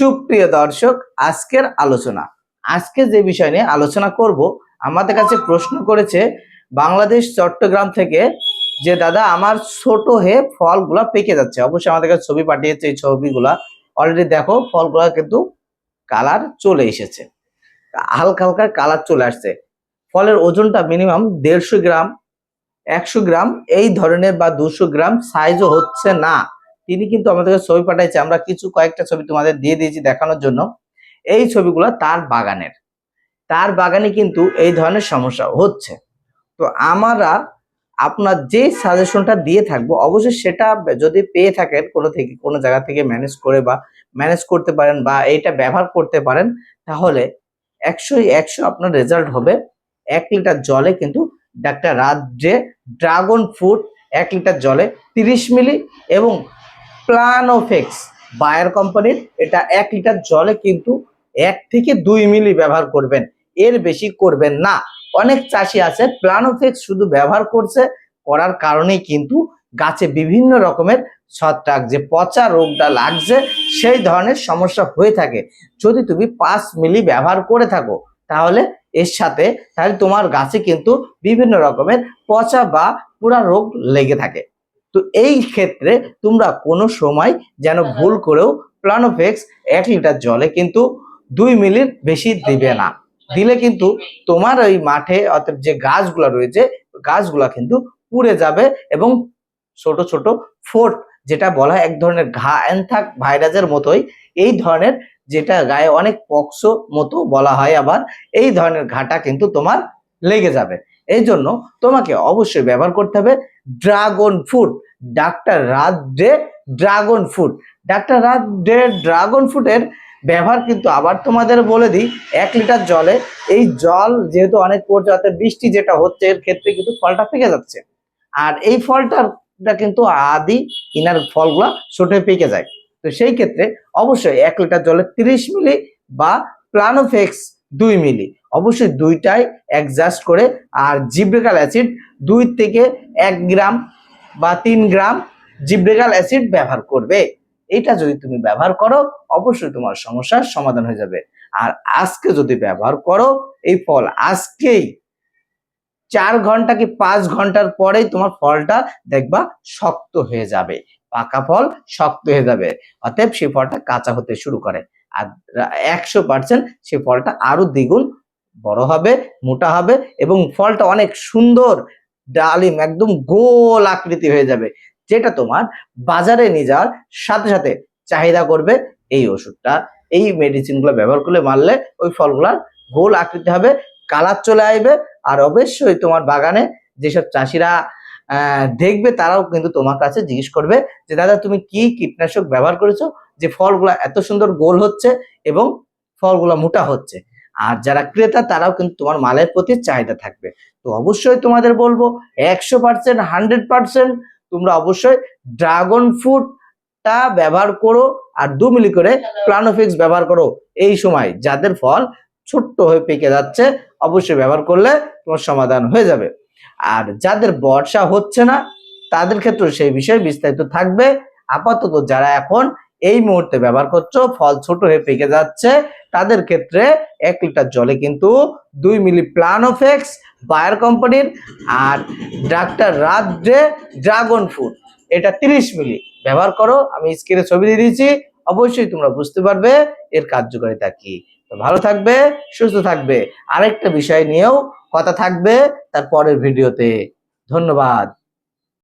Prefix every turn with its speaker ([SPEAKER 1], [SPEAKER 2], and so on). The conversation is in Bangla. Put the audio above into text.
[SPEAKER 1] সুপ্রিয় দর্শক, আজকের আলোচনা। আজকে যে বিষয় নিয়ে আলোচনা করব, আমাদের কাছে প্রশ্ন করেছে বাংলাদেশ, চট্টগ্রাম থেকে যে, দাদা, আমার ছোট হে ফলগুলা পেকে যাচ্ছে। অবশ্যই আমাদের কাছে ছবি পাঠিয়েছে এই ছবিগুলা। অলরেডি দেখো, ফলগুলা কিন্তু কালার চলে এসেছে। হালকা হালকা কালার চলে আসছে। ফলের ওজনটা মিনিমাম দেড়শো গ্রাম, একশো গ্রাম, এই ধরনের বা দুশো গ্রাম সাইজও হচ্ছে না। তিনি কিন্তু আমাদেরকে ছবি পাঠাইছে। আমরা কিছু কয়েকটা ছবি তোমাদের দিয়ে দিয়েছি দেখানোর জন্য। এই ছবিগুলো তার বাগানের। তার বাগানে কিন্তু এই ধরনের সমস্যা হচ্ছে। তো আমরা আপনার যে সাজেশনটা দিয়ে থাকব, অবশ্যই সেটা যদি পেয়ে থাকেন কোনো থেকে, কোনো জায়গা থেকে ম্যানেজ করে বা ম্যানেজ করতে পারেন বা এইটা ব্যবহার করতে পারেন, তাহলে একশো একশো আপনার রেজাল্ট হবে। এক লিটার জলে কিন্তু ডাক্তার রাজ্যে ড্রাগন ফ্রুট এক লিটার জলে তিরিশ মিলি এবং প্লানোফেক্স বায়ার কোম্পানির এটা এক লিটার জলে কিন্তু এক থেকে দুই মিলি ব্যবহার করবেন। এর বেশি করবেন না। অনেক চাষি আছে প্লানোফেক্স শুধু ব্যবহার করছে, করার কারণেই কিন্তু গাছে বিভিন্ন রকমের ছত্রাক, যে পচা রোগটা লাগছে, সেই ধরনের সমস্যা হয়ে থাকে। যদি তুমি পাঁচ মিলি ব্যবহার করে থাকো, তাহলে এর সাথে, তাহলে তোমার গাছে কিন্তু বিভিন্ন রকমের পচা বা পুরা রোগ লেগে থাকে। তো এই ক্ষেত্রে তোমরা কোনো সময় যেন ভুল করেও প্লানোফেক্স এক লিটার জলে কিন্তু দুই মিলির বেশি দিবে না। দিলে কিন্তু তোমার ওই মাঠে অর্থাৎ যে গাছগুলা রয়েছে গাছগুলা কিন্তু পুড়ে যাবে এবং ছোট ছোট ফোর্ট যেটা বলা হয় এক ধরনের ঘা অ্যানথাক ভাইরাসের মতোই এই ধরনের যেটা গায়ে অনেক পক্সো মতো বলা হয় আবার এই ধরনের ঘাটা কিন্তু তোমার লেগে যাবে। এই জন্য তোমাকে অবশ্যই ব্যবহার করতে হবে। Dragon fruit. ডাক্তার রাত ডে ড্রাগন ফ্রুট। ডাক্তার রাত ডে ড্রাগন ফ্রুটের ব্যবহার কিন্তু আবার তোমাদের বলে দিই, এক লিটার জলে। এই জল যেহেতু অনেক পড়ছে অর্থাৎ বৃষ্টি যেটা হচ্ছে, এর ক্ষেত্রে কিন্তু ফলটা পেকে যাচ্ছে। আর এই ফলটারটা কিন্তু আদি ইনার ফলগুলা ছোটে পেকে যায়। তো সেই ক্ষেত্রে অবশ্যই এক লিটার জলে তিরিশ মিলি বা প্লানোফেক্স দুই মিলি। অবশ্যই দুইটাই অ্যাডজাস্ট করে আর জিব্রেকাল অ্যাসিড দুই থেকে এক গ্রাম বা তিন গ্রাম জিব্রেকাল অ্যাসিড ব্যবহার করবে। এটা যদি তুমি ব্যবহার করো, অবশ্যই তোমার সমস্যার সমাধান হয়ে যাবে। আর আজকে যদি ব্যবহার করো, এই ফল আজকেই চার ঘণ্টা কি পাঁচ ঘণ্টার পরেই তোমার ফলটা দেখবা শক্ত হয়ে যাবে। পাকা ফল শক্ত হয়ে যাবে। অতএব সেই ফলটা কাঁচা হতে শুরু করে। আর একশো পার্সেন্ট সেই ফলটা আরও দ্বিগুণ বড় হবে, মোটা হবে এবং ফলটা অনেক সুন্দর ডালিম, একদম গোল আকৃতি হয়ে যাবে, যেটা তোমার বাজারে নিয়ে যাওয়ার সাথে সাথে চাহিদা করবে এই ওষুধটা। এই মেডিসিনগুলো ব্যবহার করলে মারলে ওই ফলগুলার গোল আকৃতি হবে কালার চলে আসবে। আর অবশ্যই তোমার বাগানে যেসব চাষিরা দেখবে তারাও কিন্তু তোমার কাছে জিজ্ঞেস করবে যে, দাদা, তুমি কি কীটনাশক ব্যবহার করেছ? যে ফলগুলা এত সুন্দর গোল হচ্ছে এবং ফলগুলা মোটা হচ্ছে। আর যারা ক্রেতা, তারাও কিন্তু তোমার মালের প্রতি চাহিদা থাকবে। তো অবশ্যই তোমাদের বলব, একশো পার্সেন্ট হান্ড্রেড পার্সেন্ট তোমরা অবশ্যই ড্রাগন ফ্রুটটা ব্যবহার করো আর দু মিলি করে প্লানোফিক্স ব্যবহার করো এই সময়। যাদের ফল ছোট্ট হয়ে পেকে যাচ্ছে, অবশ্যই ব্যবহার করলে তোমার সমাধান হয়ে যাবে। আর যাদের বর্ষা হচ্ছে না, তাদের ক্ষেত্রে সেই বিষয়ে বিস্তারিত থাকবে। আপাতত যারা এখন এই মুহূর্তে ব্যবহার করছ, ফল ছোট হয়ে পেকে যাচ্ছে, তাদের ক্ষেত্রে এক লিটার জলে কিন্তু দুই মিলি প্লানোফেক্স, বায়ার কোম্পানির আর ডাক্তার রাজ্যে ড্রাগন ফ্রুট। এটা তিরিশ মিলি। ব্যবহার করো, আমি স্ক্রিনে ছবি দিয়ে দিয়েছি, অবশ্যই তোমরা বুঝতে পারবে, এর কার্যকারিতা কি। ভালো থাকবে সুস্থ থাকবে। আরেকটা বিষয় নিয়েও কথা থাকবে তার পরের ভিডিওতে। ধন্যবাদ।